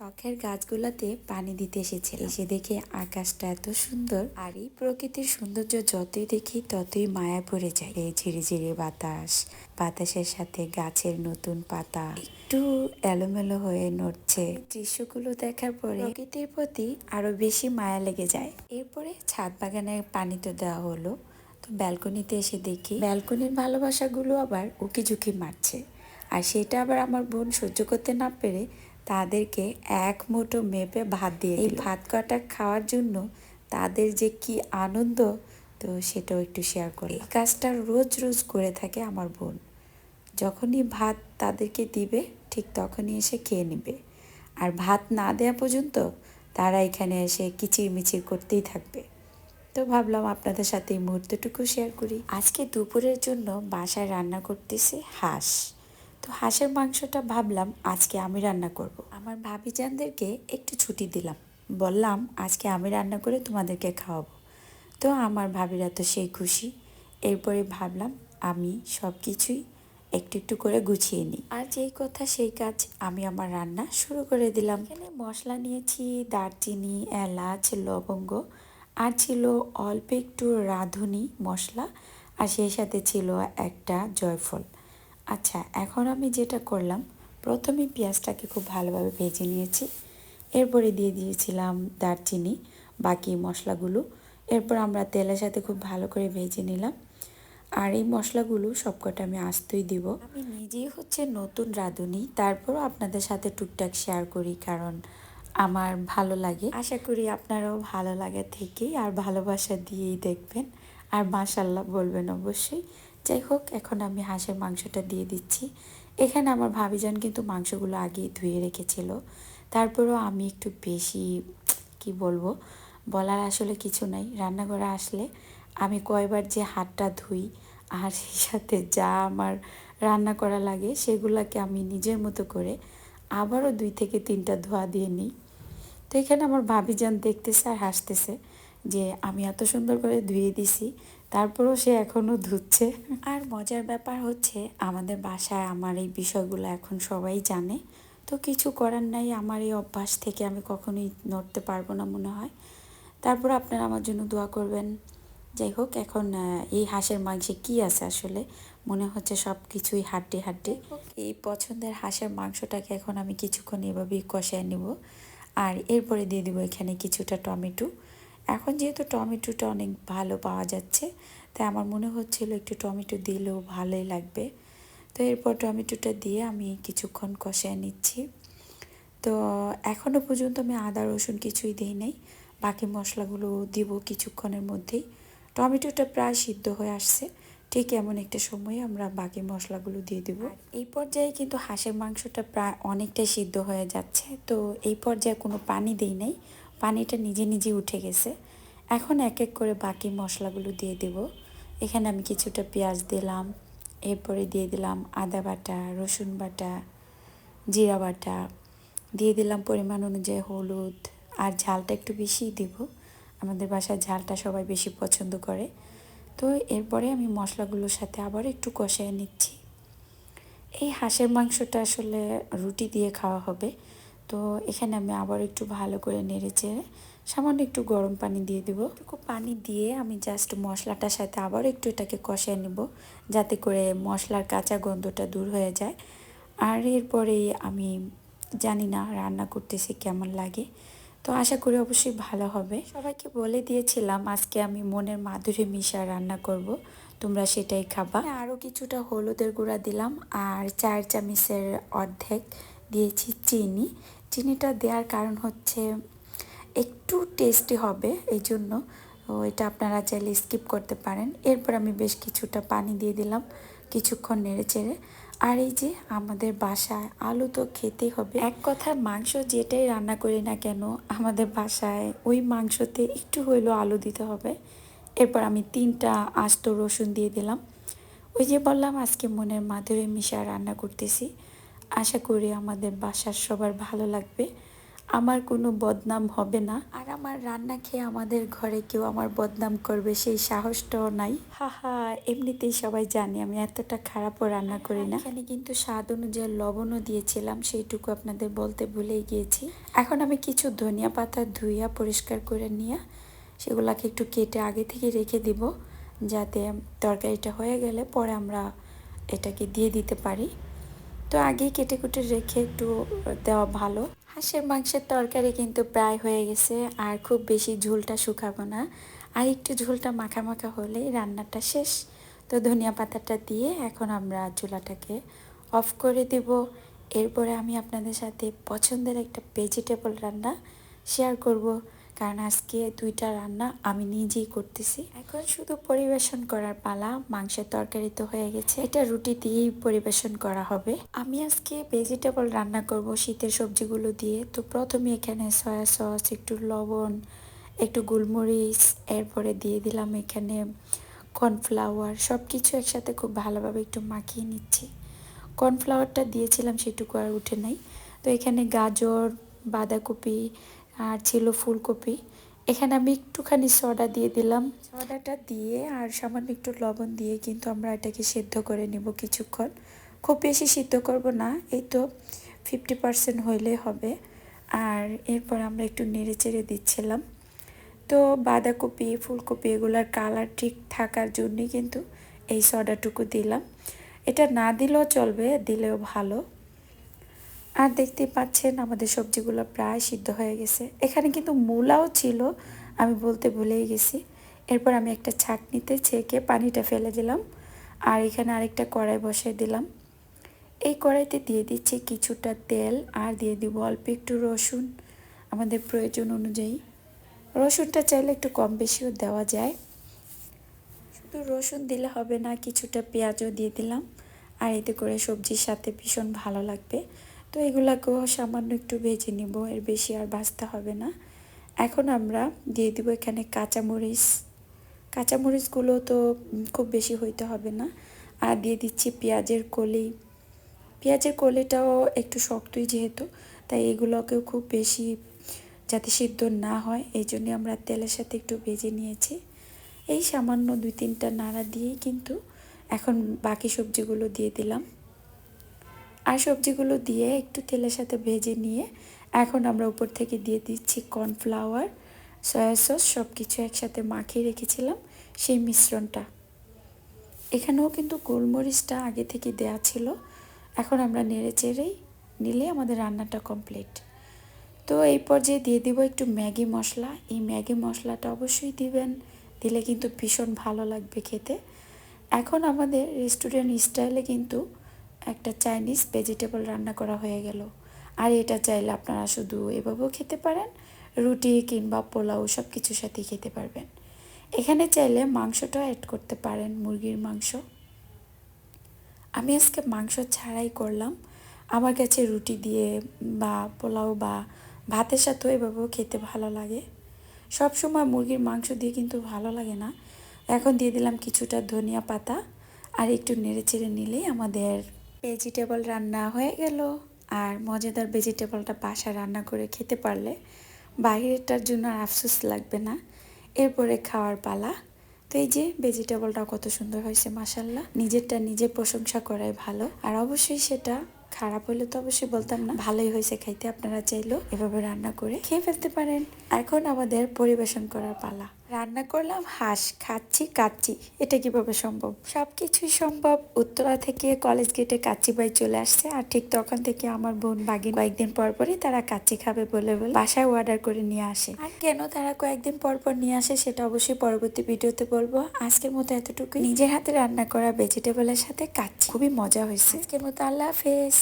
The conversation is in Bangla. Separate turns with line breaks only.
শখের গাছগুলোতে পানি দিতে এসেছে এসে দেখে আকাশটা এত সুন্দর আর এই প্রকৃতির সৌন্দর্য যতই দেখি ততই মায়া পড়ে যায়। এই ঝিরে বাতাস, বাতাসের সাথে গাছের নতুন পাতা, একটু এলোমেলো হয়ে নড়ছে। দৃশ্যগুলো দেখার পরে প্রকৃতির প্রতি আরও বেশি মায়া লেগে যায়। এরপরে ছাদ বাগানে পানি তো দেওয়া হলো। তো ব্যালকনিতে এসে দেখি ব্যালকনির ভালোবাসাগুলো আবার উকি ঝুঁকি মারছে। আর সেটা আবার আমার বোন সহ্য করতে না পেরে তাদেরকে এক মুঠো মেপে ভাত দিয়ে এই ভাত কটা খাওয়ার জন্য তাদের যে কি আনন্দ, তো সেটাও একটু শেয়ার করি। এই কাজটা রোজ রোজ করে থাকে আমার বোন। যখনই ভাত তাদেরকে দিবে, ঠিক তখনই এসে খেয়ে নেবে। আর ভাত না দেওয়া পর্যন্ত তারা এখানে এসে কিচির মিচির করতেই থাকবে। তো ভাবলাম আপনাদের সাথে এই মুহূর্তটুকু শেয়ার করি। আজকে দুপুরের জন্য বাসায় রান্না করতেছে হাঁস। তো হাঁসের মাংসটা ভাবলাম আজকে আমি রান্না করব। আমার ভাবিজানদেরকে একটু ছুটি দিলাম। বললাম, আজকে আমি রান্না করে তোমাদেরকে খাওয়াবো। তো আমার ভাবিরা তো সেই খুশি। এরপরে ভাবলাম, আমি সব কিছুই একটু একটু করে গুছিয়ে নিই। আর যেই কথা সেই কাজ আমি আমার রান্না শুরু করে দিলাম। এখানে মশলা নিয়েছি, দারচিনি, এলাচ, লবঙ্গ, আর ছিল অল্প একটু রাঁধুনি মশলা, আর সেই সাথে ছিল একটা জয়ফল। আচ্ছা এখন আমি যেটা করলাম, প্রথমে পেঁয়াজটাকে খুব ভালোভাবে ভেজে নিয়েছি। এরপরে দিয়ে দিয়েছিলাম দারচিনি, বাকি মশলাগুলো। এরপর আমরা তেলের সাথে খুব ভালো করে ভেজে নিলাম। আর এই মশলাগুলো সবকটা আমি আস্তই দিব। আমি নিজেই হচ্ছে নতুন রাঁধুনি, তারপরও আপনাদের সাথে টুকটাক শেয়ার করি কারণ আমার ভালো লাগে। আশা করি আপনারাও ভালো লাগে থেকেই আর ভালোবাসা দিয়েই দেখবেন। আর মাশাল্লাহ বলবেন অবশ্যই। যাই হোক, এখন আমি হাঁসের মাংসটা দিয়ে দিচ্ছি। এখানে আমার ভাবিজান কিন্তু মাংসগুলো আগেই ধুয়ে রেখেছিল। তারপরেও আমি একটু বেশি, কি বলব, বলার আসলে কিছু নাই। রান্নাঘরে আসলে আমি কয়বার যে হাতটা ধুই, আর সেই সাথে যা আমার রান্না করা লাগে, সেগুলোকে আমি নিজের মতো করে আবারও দুই থেকে তিনটা ধোয়া দিয়ে নিই। তো এখানে আমার ভাবিজান দেখতেছে আর হাসতেছে। যে আমি এত সুন্দর করে ধুয়ে দিছি, তারপরেও সে এখনও ধুচ্ছে। আর মজার ব্যাপার হচ্ছে, আমাদের বাসায় আমার এই বিষয়গুলো এখন সবাই জানে। তো কিছু করার নাই, আমার এই অভ্যাস থেকে আমি কখনোই নড়তে পারব না মনে হয়। তারপর আপনারা আমার জন্য দোয়া করবেন। যাই হোক, এখন এই হাঁসের মাংসে কি আছে আসলে? মনে হচ্ছে সব কিছুই হাড্ডি হাড্ডি। এই পছন্দের হাঁসের মাংসটাকে এখন আমি কিছুক্ষণ এভাবেই কষায় নিব। আর এরপরে দিয়ে দিব এখানে কিছুটা টমেটো। এখন যেহেতু টমেটোটা অনেক ভালো পাওয়া যাচ্ছে, তাই আমার মনে হচ্ছিল একটু টমেটো দিলেও ভালোই লাগবে। তো এরপর টমেটোটা দিয়ে আমি কিছুক্ষণ কষায় নিচ্ছি। তো এখনও পর্যন্ত আমি আদা, রসুন কিছুই দিই নাই, বাকি মশলাগুলো দিব কিছুক্ষণের মধ্যেই। টমেটোটা প্রায় সিদ্ধ হয়ে আসছে, ঠিক এমন একটা সময়ে আমরা বাকি মশলাগুলো দিয়ে দিব। এই পর্যায়ে কিন্তু হাঁসের মাংসটা প্রায় অনেকটাই সিদ্ধ হয়ে যাচ্ছে, তো এই পর্যায়ে কোনো পানি দিই নাই। পানিটা নিজে নিজে উঠে গেছে। এখন এক এক করে বাকি মশলাগুলো দিয়ে দেব। এখানে আমি কিছুটা পেঁয়াজ দিলাম, এরপরে দিয়ে দিলাম আদা বাটা, রসুন বাটা, জিরা বাটা। দিয়ে দিলাম পরিমাণ অনুযায়ী হলুদ। আর ঝালটা একটু বেশিই দেব। আমাদের বাসায় ঝালটা সবাই বেশি পছন্দ করে। তো এরপরে আমি মশলাগুলোর সাথে আবার একটু কষায় নিচ্ছি। এই হাঁসের মাংসটা আসলে রুটি দিয়ে খাওয়া হবে। তো এখানে আমি আবার একটু ভালো করে নেড়ে সামান্য একটু গরম পানি দিয়ে দেবো। একটু পানি দিয়ে আমি জাস্ট মশলাটার সাথে আবার একটু এটাকে কষিয়ে নেব যাতে করে মশলার কাঁচা গন্ধটা দূর হয়ে যায়। আর এরপরেই আমি জানি না রান্না করতেছি কেমন লাগে। তো আশা করি অবশ্যই ভালো হবে। সবাইকে বলে দিয়েছিলাম আজকে আমি মনের মাধুরী মিশা রান্না করব। তোমরা সেটাই খাবা। আরও কিছুটা হলুদের গুঁড়া দিলাম আর চার চামিচের অর্ধেক দিয়েছি চিনি। চিনিটা দেওয়ার কারণ হচ্ছে একটু টেস্টি হবে, এই জন্য। এটা আপনারা চাইলে স্কিপ করতে পারেন। এরপর আমি বেশ কিছুটা পানি দিয়ে দিলাম, কিছুক্ষণ নেড়ে চেড়ে। আর এই যে আমাদের বাসায় আলু তো খেতেই হবে। এক কথার মাংস যেটাই রান্না করি না কেন, আমাদের বাসায় ওই মাংসতে একটু হইলেও আলু দিতে হবে। এরপর আমি তিনটা আস্ত রসুন দিয়ে দিলাম। ওই যে বললাম, আজকে মনের মাধুরী মিশা রান্না করতেছি। আশা করি আমাদের বাসার সবার ভালো লাগবে। আমার কোনো বদনাম হবে না। আর আমার রান্না খেয়ে আমাদের ঘরে কেউ আমার বদনাম করবে সেই সাহসটাও নাই। হা হা এমনিতেই সবাই জানে আমি এতটা খারাপও রান্না করি না। এখানে কিন্তু স্বাদ অনুযায়ী লবণও দিয়েছিলাম, সেইটুকু আপনাদের বলতে ভুলেই গিয়েছি। এখন আমি কিছু ধনিয়া পাতা ধুইয়া পরিষ্কার করে নিয়ে সেগুলাকে একটু কেটে আগে থেকে রেখে দিব, যাতে তরকারিটা হয়ে গেলে পরে আমরা এটাকে দিয়ে দিতে পারি। তো আগেই কেটে কুটে রেখে একটু দেওয়া ভালো। হাঁসের মাংসের তরকারি কিন্তু প্রায় হয়ে গেছে, আর খুব বেশি ঝোলটা শুকাবো না। আর একটু ঝোলটা মাখা মাখা হলেই রান্নাটা শেষ। তো ধনিয়া পাতাটা দিয়ে এখন আমরা চুলাটাকে অফ করে দিব। এরপরে আমি আপনাদের সাথে পছন্দের একটা ভেজিটেবল রান্না শেয়ার করব। কারণ আজকে দুইটা রান্না আমি নিজেই করতেছি। এখন শুধু পরিবেশন করার পালা, মাংসের তরকারি তো হয়ে গেছে। এটা রুটি দিয়েই পরিবেশন করা হবে। আমি আজকে ভেজিটেবল রান্না করব শীতের সবজিগুলো দিয়ে। তো প্রথমে এখানে সয়া সস একটু লবণ, একটু গোলমরিচ, এরপরে দিয়ে দিলাম এখানে কর্নফ্লাওয়ার সব কিছু একসাথে খুব ভালোভাবে একটু মাখিয়ে নিচ্ছি। কর্নফ্লাওয়ারটা দিয়েছিলাম সেটুকু আর উঠে নাই। তো এখানে গাজর, বাঁধাকপি আর ছিল ফুলকপি। এখানে আমি একটুখানি সডা দিয়ে দিলাম। সডাটা দিয়ে আর সামান্য একটু লবণ দিয়ে কিন্তু আমরা এটাকে সেদ্ধ করে নেব কিছুক্ষণ। খুব বেশি সিদ্ধ করব না, এই তো ফিফটি পার্সেন্ট হইলে হবে। আর এরপর আমরা একটু নেড়ে চেড়ে দিচ্ছিলাম। তো বাঁধাকপি, ফুলকপি এগুলার কালার ঠিক থাকার জন্যই কিন্তু এই সডাটুকু দিলাম। এটা না দিলেও চলবে, দিলেও ভালো। আর দেখতে পাচ্ছেন আমাদের সবজিগুলো প্রায় সিদ্ধ হয়ে গেছে। এখানে কিন্তু মূলাও ছিল, আমি বলতে ভুলেই গেছি। এরপর আমি একটা ছাকনিতে ছেঁকে পানিটা ফেলে দিলাম আর এখানে আরেকটা কড়াই বসাই দিলাম। এই কড়াইতে দিয়ে দিচ্ছি কিছুটা তেল আর দিয়ে দিব অল্প একটু রসুন আমাদের প্রয়োজন অনুযায়ী। রসুনটা চাইলে একটু কম বেশিও দেওয়া যায়। শুধু রসুন দিলে হবে না, কিছুটা পেঁয়াজও দিয়ে দিলাম। আর এতে করে সবজির সাথে ভীষণ ভালো লাগবে। তো এগুলাকেও সামান্য একটু ভেজে নিব, এর বেশি আর ভাজতে হবে না। এখন আমরা দিয়ে দিব এখানে কাঁচামরিচ। কাঁচামরিচগুলো তো খুব বেশি হইতে হবে না। আর দিয়ে দিচ্ছি পেঁয়াজের কলি। পেঁয়াজের কলিটাও একটু শক্তই যেহেতু, তাই এগুলোকেও খুব বেশি যাতে সিদ্ধ না হয়, এই জন্যে আমরা তেলের সাথে একটু ভেজে নিয়েছি। এই সামান্য দুই তিনটা নাড়া দিয়েই কিন্তু এখন বাকি সবজিগুলো দিয়ে দিলাম। আর সবজিগুলো দিয়ে একটু তেলের সাথে ভেজে নিয়ে এখন আমরা উপর থেকে দিয়ে দিচ্ছি কর্নফ্লাওয়ার, সয়া সস সব কিছু একসাথে মাখিয়ে রেখেছিলাম সেই মিশ্রণটা। এখানেও কিন্তু গোলমরিচটা আগে থেকে দেয়া ছিল। এখন আমরা নেড়ে চেড়েই নিলে আমাদের রান্নাটা কমপ্লিট। তো এই পর্যায়ে দিয়ে দিব একটু ম্যাগি মশলা। এই ম্যাগি মশলাটা অবশ্যই দিবেন, দিলে কিন্তু ভীষণ ভালো লাগবে খেতে। এখন আমাদের রেস্টুরেন্ট স্টাইলে কিন্তু একটা চাইনিজ ভেজিটেবল রান্না করা হয়ে গেল। আর এটা চাইলে আপনারা শুধু এভাবেও খেতে পারেন, রুটি কিংবা পোলাও সব কিছুর সাথেই খেতে পারবেন। এখানে চাইলে মাংসটাও অ্যাড করতে পারেন, মুরগির মাংস। আমি আজকে মাংস ছাড়াই করলাম। আমার কাছে রুটি দিয়ে বা পোলাও বা ভাতের সাথেও এভাবেও খেতে ভালো লাগে। সব সময় মুরগির মাংস দিয়ে কিন্তু ভালো লাগে না। এখন দিয়ে দিলাম কিছুটা ধনিয়া পাতা আর একটু নেড়ে চেড়ে নিলেই আমাদের ভেজিটেবল রান্না হয়ে গেল। আর মজাদার ভেজিটেবলটা বাসা রান্না করে খেতে পারলে বাইরেরটার জন্য আর আফসোস লাগবে না। এরপরে খাওয়ার পালা। তো এই যে ভেজিটেবলটা কত সুন্দর হয়েছে মাসাল্লাহ নিজেরটা নিজে প্রশংসা করাই ভালো। আর অবশ্যই সেটা খারাপ হলে তো অবশ্যই বলতাম না। ভালোই হয়েছে খাইতে, আপনারা চাইলেও এভাবে রান্না করে খেয়ে ফেলতে পারেন। এখন আমাদের পরিবেশন করার পালা। রান্না করলাম হাঁস খাচ্ছি কাচ্ছি এটা কীভাবে সম্ভব? সব কিছুই সম্ভব। উত্তরা থেকে কলেজ গেটে কাচ্চি বাই চলে আসছে আর ঠিক তখন থেকে আমার বোন বাগিন কয়েকদিন পর পরই তারা কাচ্চি খাবে বলে বলে বাসায় অর্ডার করে নিয়ে আসে। আর কেন তারা কয়েকদিন পর পর নিয়ে আসে সেটা অবশ্যই পরবর্তী ভিডিওতে বলব। আজকের মতো এতটুকু নিজের হাতে রান্না করা ভেজিটেবলের সাথে কাচ্চি খুবই মজা হয়েছে। আজকের মতো আল্লাহ হাফেজ।